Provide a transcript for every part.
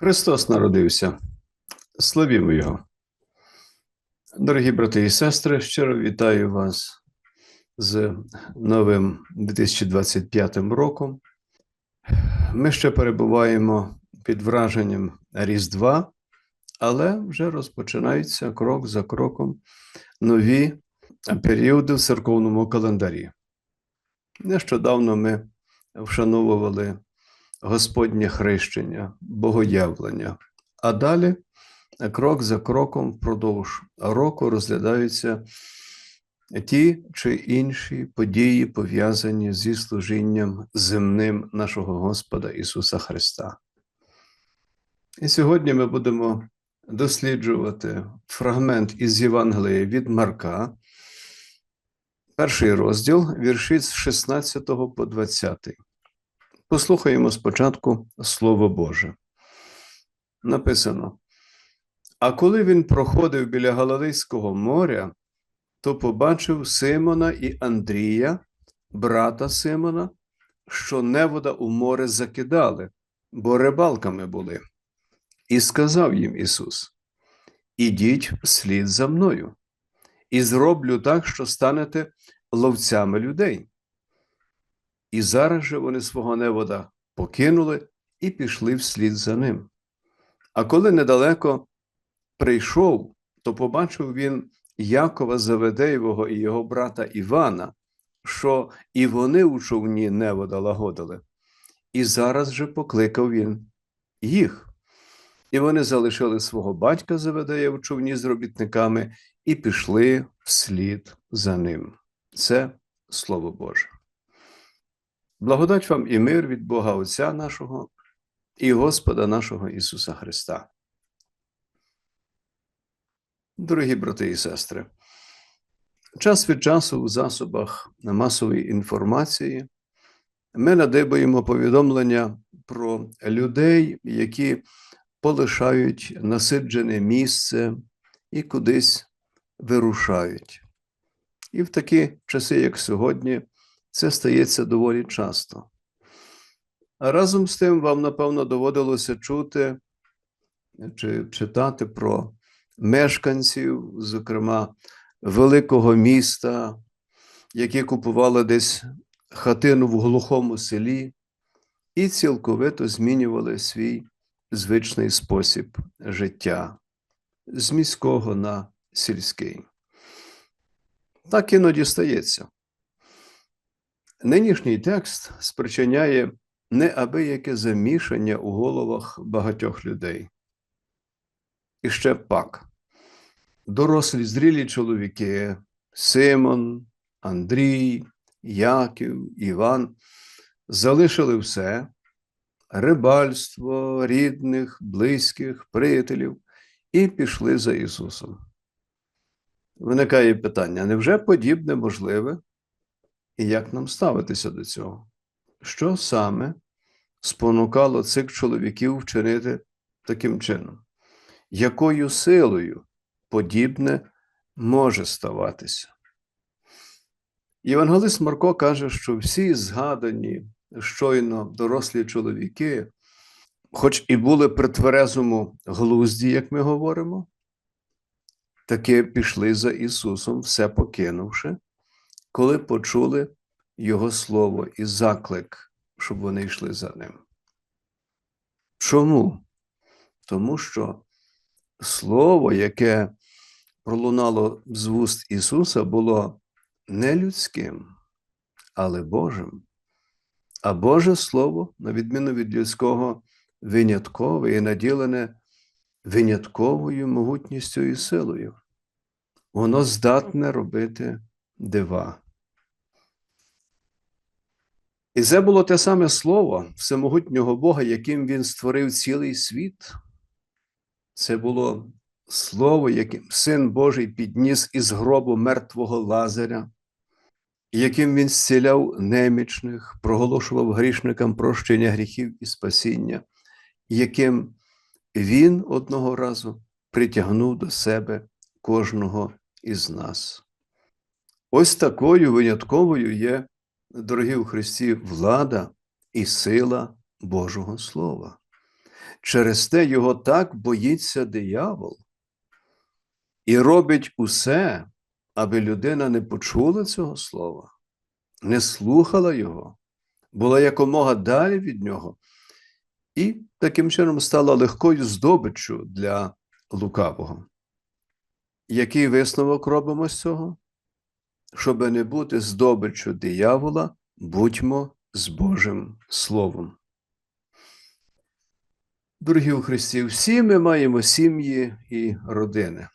Христос народився. Славімо Його. Дорогі брати і сестри, щиро вітаю вас з новим 2025 роком. Ми ще перебуваємо під враженням Різдва, але вже розпочинаються крок за кроком нові періоди в церковному календарі. Нещодавно ми вшановували Господнє хрещення, богоявлення. А далі, крок за кроком, впродовж року розглядаються ті чи інші події, пов'язані зі служінням земним нашого Господа Ісуса Христа. І сьогодні ми будемо досліджувати фрагмент із Євангелія від Марка, перший розділ, вірші з 16 по 20. Послухаємо спочатку Слово Боже. Написано: А коли він проходив біля Галилейського моря, то побачив Симона і Андрія, брата Симона, що невода у море закидали, бо рибалками були. І сказав їм Ісус: Ідіть вслід за мною, і зроблю так, що станете ловцями людей. І зараз же вони свого невода покинули і пішли вслід за ним. А коли недалеко прийшов, то побачив він Якова Заведеєвого і його брата Івана, що і вони у човні невода лагодили. І зараз же покликав він їх. І вони залишили свого батька Заведея в човні з робітниками і пішли вслід за ним. Це Слово Боже. Благодать вам і мир від Бога Отця нашого і Господа нашого Ісуса Христа. Дорогі брати і сестри, час від часу у засобах масової інформації ми надибаємо повідомлення про людей, які полишають насиджене місце і кудись вирушають. І в такі часи, як сьогодні, це стається доволі часто. А разом з тим, вам, напевно, доводилося чути чи читати про мешканців, зокрема, великого міста, які купували десь хатину в глухому селі і цілковито змінювали свій звичний спосіб життя з міського на сільський. Так іноді стається. Нинішній текст спричиняє неабияке замішання у головах багатьох людей. І ще пак, дорослі зрілі чоловіки Симон, Андрій, Яків, Іван залишили все рибальство, рідних, близьких, приятелів і пішли за Ісусом. Виникає питання: невже подібне можливе? І як нам ставитися до цього? Що саме спонукало цих чоловіків вчинити таким чином? Якою силою подібне може ставатися? Євангелист Марко каже, що всі згадані щойно дорослі чоловіки, хоч і були при тверезому глузді, як ми говоримо, таки пішли за Ісусом, все покинувши коли почули Його Слово і заклик, щоб вони йшли за ним. Чому? Тому що Слово, яке пролунало з вуст Ісуса, було не людським, але Божим. А Боже Слово, на відміну від людського, виняткове і наділене винятковою могутністю і силою. Воно здатне робити дива. І це було те саме слово всемогутнього Бога, яким він створив цілий світ. Це було слово, яким Син Божий підніс із гробу мертвого Лазаря, яким він зціляв немічних, проголошував грішникам прощення гріхів і спасіння, яким він одного разу притягнув до себе кожного із нас. Ось такою винятковою є, дорогі у Христі, влада і сила Божого Слова. Через те його так боїться диявол і робить усе, аби людина не почула цього слова, не слухала його, була якомога далі від нього, і таким чином стала легкою здобиччю для лукавого. Який висновок робимо з цього? Щоб не бути здобиччю диявола, будьмо з Божим Словом. Дорогі у Христі, всі ми маємо сім'ї і родини.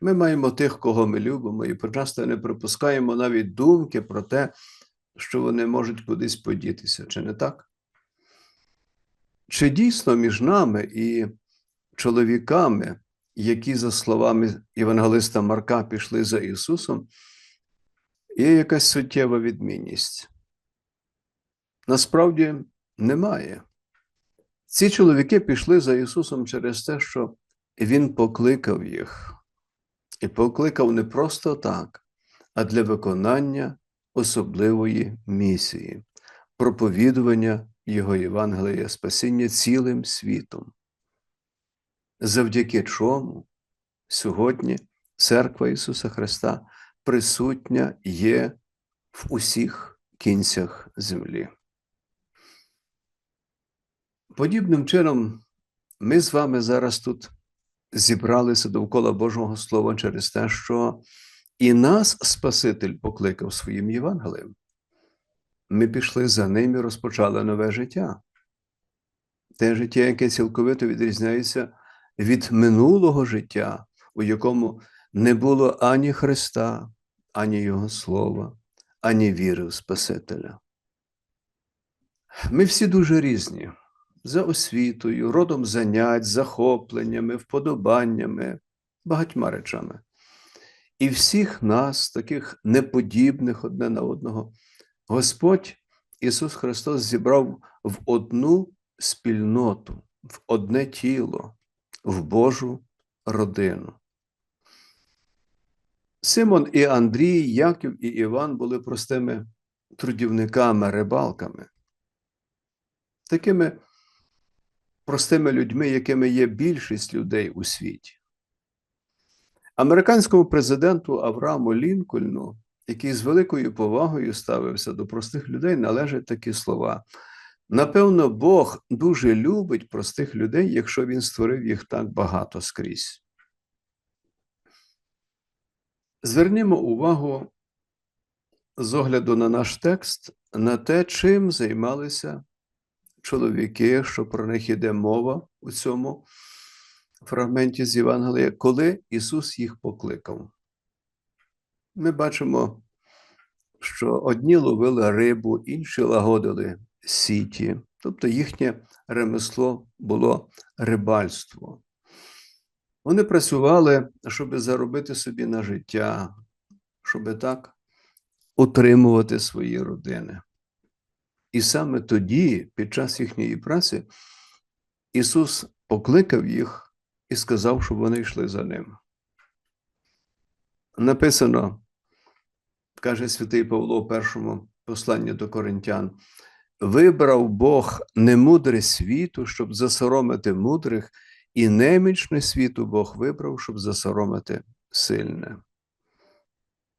Ми маємо тих, кого ми любимо, і почасто не припускаємо навіть думки про те, що вони можуть кудись подітися, чи не так? Чи дійсно між нами і чоловіками, які, за словами Євангелиста Марка, пішли за Ісусом, є якась суттєва відмінність? Насправді немає. Ці чоловіки пішли за Ісусом через те, що Він покликав їх. І покликав не просто так, а для виконання особливої місії, проповідування Його Євангелія Спасіння цілим світом. Завдяки чому сьогодні Церква Ісуса Христа присутня є в усіх кінцях землі. Подібним чином, ми з вами зараз тут зібралися довкола Божого Слова через те, що і нас Спаситель покликав своїм Євангелієм. Ми пішли за ним і розпочали нове життя. Те життя, яке цілковито відрізняється від минулого життя, у якому не було ані Христа, ані Його Слова, ані віри в Спасителя. Ми всі дуже різні за освітою, родом занять, захопленнями, вподобаннями, багатьма речами. І всіх нас, таких неподібних одне на одного, Господь Ісус Христос зібрав в одну спільноту, в одне тіло, в Божу родину. Симон і Андрій, Яків і Іван були простими трудівниками, рибалками, такими простими людьми, якими є більшість людей у світі. Американському президенту Аврааму Лінкольну, який з великою повагою ставився до простих людей, належать такі слова. Напевно, Бог дуже любить простих людей, якщо він створив їх так багато скрізь. Звернімо увагу з огляду на наш текст на те, чим займалися чоловіки, що про них йде мова у цьому фрагменті з Євангелія, коли Ісус їх покликав. Ми бачимо, що одні ловили рибу, інші лагодили сіті, тобто їхнє ремесло було рибальство. Вони працювали, щоб заробити собі на життя, щоб так утримувати свої родини. І саме тоді, під час їхньої праці, Ісус покликав їх і сказав, щоб вони йшли за ним. Написано, каже святий Павло в першому посланні до Коринтян, вибрав Бог немудре світу, щоб засоромити мудрих, і немічне світу Бог вибрав, щоб засоромити сильне.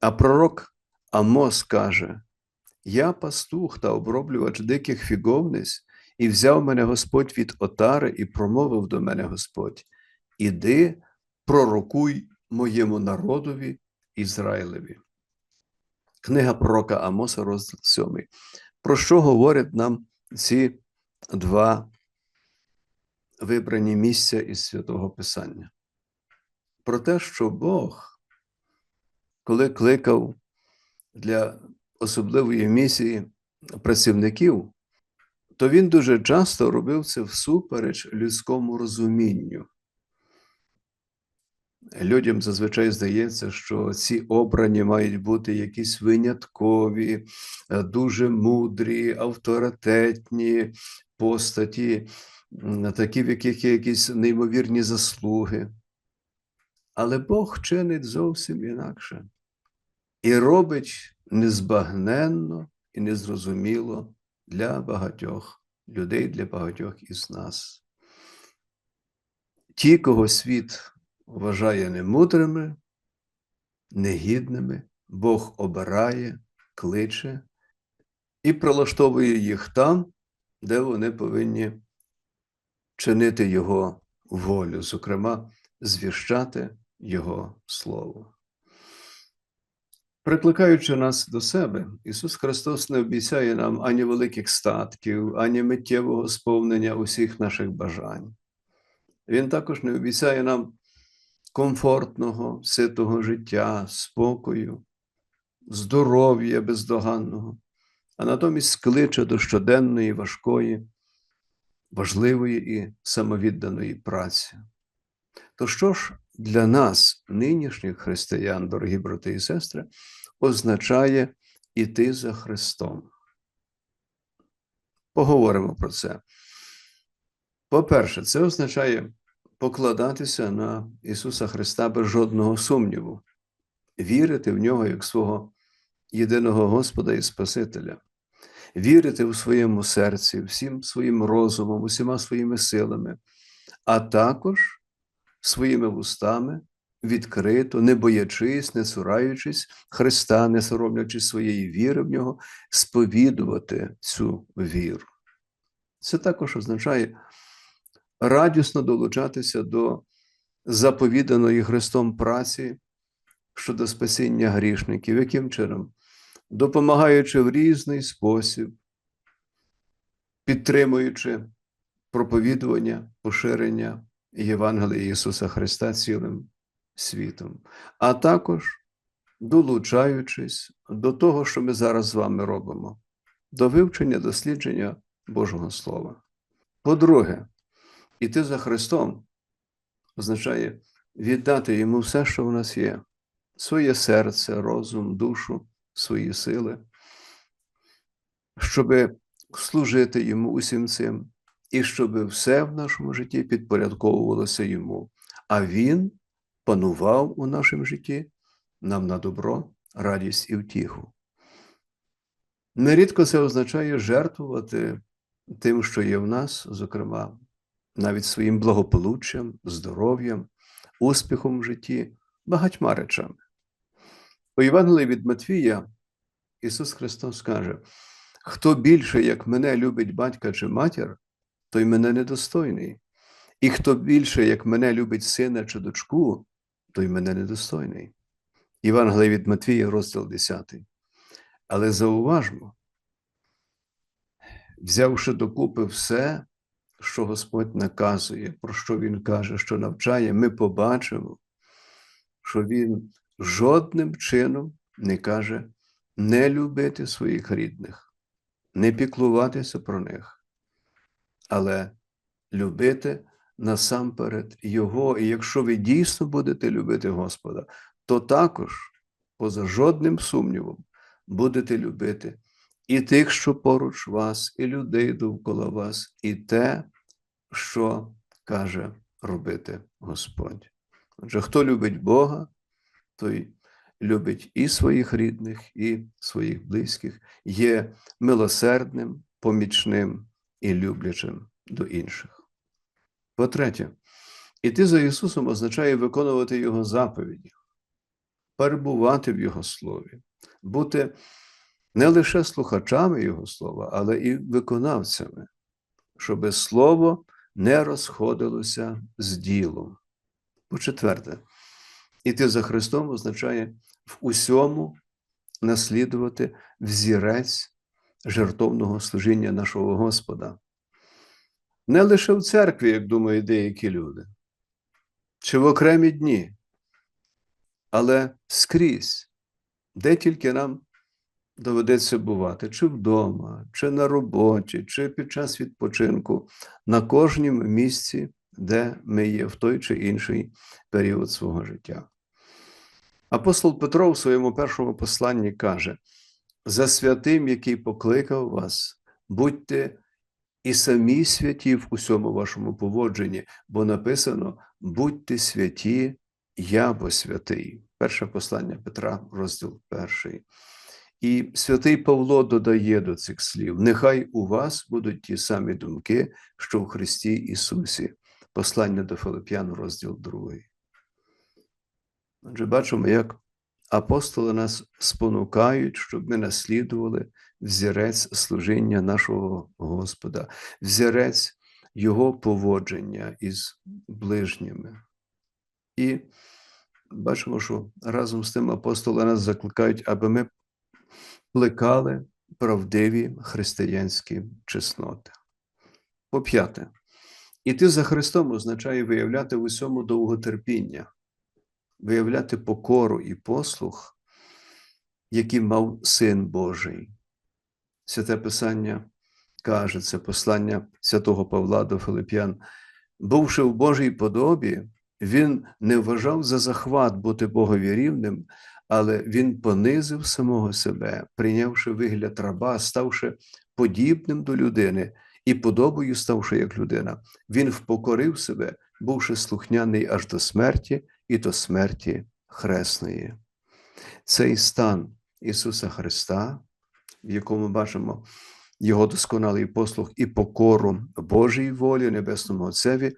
А пророк Амос каже: Я пастух та оброблювач диких фіговниць, і взяв мене Господь від отари, і промовив до мене Господь: Іди, пророкуй моєму народові Ізраїлеві. Книга пророка Амоса, розділ 7. Про що говорять нам ці два вибрані місця із святого Писання? Про те, що Бог, коли кликав для особливої місії працівників, то він дуже часто робив це всупереч людському розумінню. Людям зазвичай здається, що ці обрані мають бути якісь виняткові, дуже мудрі, авторитетні постаті, такі, в яких є якісь неймовірні заслуги. Але Бог чинить зовсім інакше і робить незбагненно і незрозуміло для багатьох людей для багатьох із нас. Ті, кого світ вважає немудрими, негідними, Бог обирає, кличе і прилаштовує їх там, де вони повинні чинити Його волю, зокрема, звіщати Його Слово. Прикликаючи нас до себе, Ісус Христос не обіцяє нам ані великих статків, ані миттєвого сповнення усіх наших бажань. Він також не обіцяє нам комфортного, ситого життя, спокою, здоров'я бездоганного, а натомість скличе до щоденної, важкої, важливої і самовідданої праці. То що ж для нас, нинішніх християн, дорогі брати і сестри, означає іти за Христом? Поговоримо про це. По-перше, це означає покладатися на Ісуса Христа без жодного сумніву, вірити в Нього як свого єдиного Господа і Спасителя, вірити в своєму серці, всім своїм розумом, усіма своїми силами, а також своїми вустами відкрито, не боячись, не цураючись Христа, не соромлячись своєї віри в нього, сповідувати цю віру. Це також означає радісно долучатися до заповіданої Христом праці щодо спасіння грішників, яким чином? Допомагаючи в різний спосіб, підтримуючи проповідування, поширення Євангелія Ісуса Христа цілим світом, а також долучаючись до того, що ми зараз з вами робимо, до вивчення дослідження Божого Слова. По-друге, іти за Христом означає віддати Йому все, що в нас є, своє серце, розум, душу, свої сили, щоб служити Йому усім цим, і щоб все в нашому житті підпорядковувалося Йому, а Він панував у нашому житті нам на добро, радість і втіху. Нерідко це означає жертвувати тим, що є в нас, зокрема, навіть своїм благополуччям, здоров'ям, успіхом в житті, багатьма речами. У Євангелії від Матвія Ісус Христос каже: хто більше, як мене любить батька чи матір, той мене недостойний. І хто більше, як мене любить сина чи дочку, той мене недостойний. Євангелія від Матвія, розділ 10. Але зауважмо, взявши докупи все, що Господь наказує, про що Він каже, що навчає, ми побачимо, що Він жодним чином не каже не любити своїх рідних, не піклуватися про них, але любити насамперед Його. І якщо ви дійсно будете любити Господа, то також, поза жодним сумнівом, будете любити і тих, що поруч вас, і людей довкола вас, і те, що каже робити Господь. Отже, хто любить Бога, той любить і своїх рідних, і своїх близьких, є милосердним, помічним і люблячим до інших. По-третє, іти за Ісусом означає виконувати Його заповіді, перебувати в Його Слові, бути не лише слухачами Його слова, але і виконавцями, щоб Слово не розходилося з ділом. По-четверте, іти за Христом означає в усьому наслідувати взірець жертовного служіння нашого Господа. Не лише в церкві, як думають деякі люди, чи в окремі дні, але скрізь, де тільки нам доведеться бувати, чи вдома, чи на роботі, чи під час відпочинку, на кожному місці, де ми є в той чи інший період свого життя. Апостол Петро в своєму першому посланні каже: за святим, який покликав вас, будьте і самі святі в усьому вашому поводженні, бо написано: будьте святі, я бо святий. Перше послання Петра, розділ перший. І святий Павло додає до цих слів: нехай у вас будуть ті самі думки, що в Христі Ісусі. Послання до Филип'ян, розділ 2. Отже, бачимо, як апостоли нас спонукають, щоб ми наслідували взірець служіння нашого Господа, взірець Його поводження із ближніми. І бачимо, що разом з тим апостоли нас закликають, аби ми плекали правдиві християнські чесноти. По п'яте, іти за Христом означає виявляти в усьому довготерпіння, виявляти покору і послух, які мав Син Божий. Святе Писання каже, це послання святого Павла до Филип'ян, бувши в Божій подобі, він не вважав за захват бути Богові рівним, але він понизив самого себе, прийнявши вигляд раба, ставши подібним до людини і подобою ставши як людина. Він впокорив себе, бувши слухняний аж до смерті і до смерті хресної. Цей стан Ісуса Христа, в якому бачимо Його досконалий послуг і покору Божій волі Небесному Отцеві,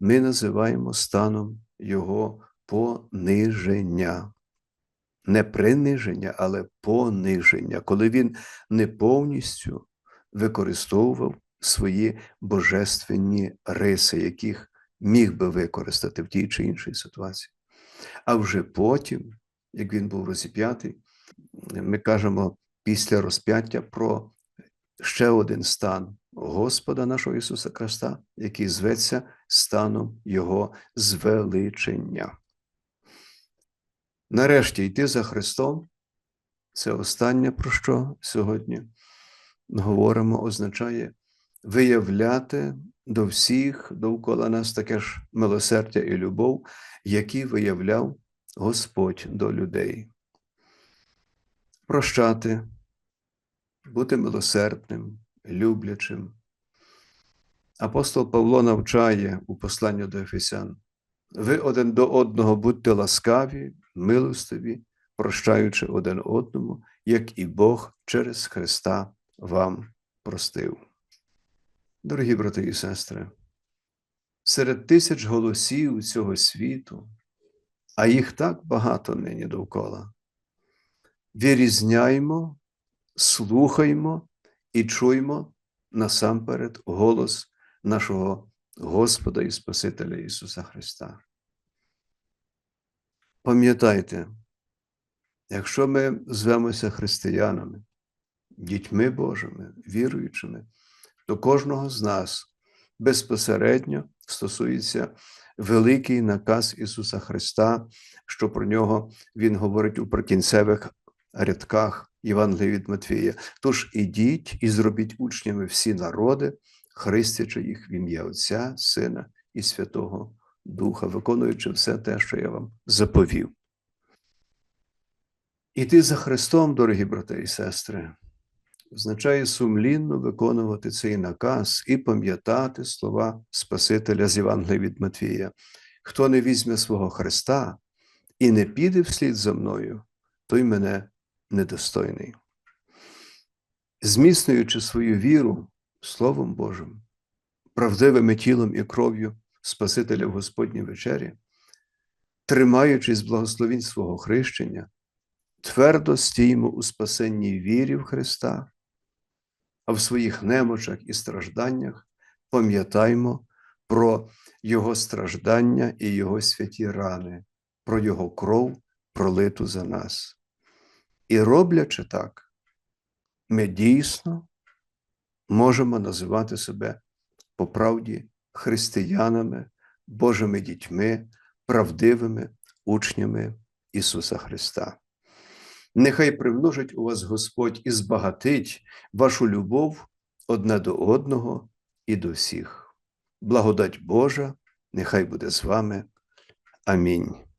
ми називаємо станом Його пониження. Не приниження, але пониження, коли він не повністю використовував свої божественні риси, яких міг би використати в тій чи іншій ситуації. А вже потім, як він був розіп'ятий, ми кажемо після розп'яття про ще один стан Господа нашого Ісуса Христа, який зветься станом Його звеличення. Нарешті йти за Христом це останнє, про що сьогодні говоримо, означає виявляти до всіх довкола нас таке ж милосердя і любов, які виявляв Господь до людей. Прощати, бути милосердним, люблячим. Апостол Павло навчає у посланні до Ефесян. Ви один до одного будьте ласкаві, милостиві, прощаючи один одному, як і Бог через Христа вам простив. Дорогі брати і сестри, серед тисяч голосів цього світу, а їх так багато нині довкола, вирізняємо, слухаймо і чуємо насамперед голос нашого Господа і Спасителя Ісуса Христа. Пам'ятайте, якщо ми звемося християнами, дітьми Божими, віруючими, то кожного з нас безпосередньо стосується великий наказ Ісуса Христа, що про нього Він говорить у прикінцевих рядках Євангелія від Матвія. Тож ідіть і зробіть учнями всі народи, хрестячи їх в ім'я Отця, Сина і Святого Духа, виконуючи все те, що я вам заповів. Іти за Христом, дорогі брати і сестри, означає сумлінно виконувати цей наказ і пам'ятати слова Спасителя з Євангелія від Матвія. Хто не візьме свого Христа і не піде вслід за мною, той мене недостойний. Зміцнюючи свою віру Словом Божим, правдивим тілом і кров'ю Спасителя в Господній вечері, тримаючись благословінь свого хрещення, твердо стіймо у спасенній вірі в Христа, а в своїх немочах і стражданнях пам'ятаймо про Його страждання і Його святі рани, про Його кров, пролиту за нас. І роблячи так, ми дійсно можемо називати себе по правді християнами, Божими дітьми, правдивими учнями Ісуса Христа. Нехай примножить у вас Господь і збагатить вашу любов одна до одного і до всіх. Благодать Божа, нехай буде з вами. Амінь.